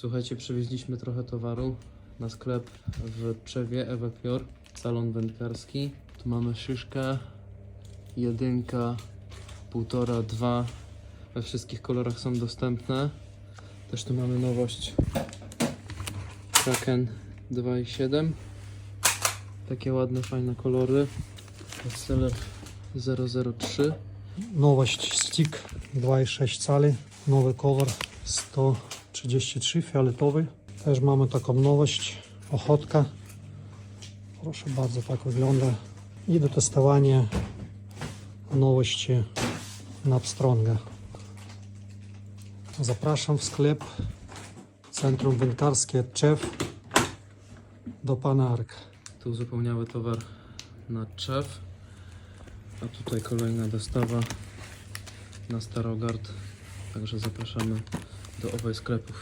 Słuchajcie, przywieźliśmy trochę towaru na sklep w Czewie, Ewepior, salon wędkarski. Tu mamy szyszkę, jedynka, półtora, dwa. We wszystkich kolorach są dostępne. Też tu mamy nowość Kraken 2.7. Takie ładne, fajne kolory. Bestseller 003. Nowość stick 2,6 cali, nowy kolor 133 fioletowy. Też mamy taką nowość, ochotka. Proszę bardzo, tak wygląda. I do testowania nowości Napstronga. Zapraszam w sklep Centrum Wędkarskie Czew do pana Arka. Tu uzupełniały towar na Czew. A tutaj kolejna dostawa na Starogard. Także zapraszamy do owej sklepów.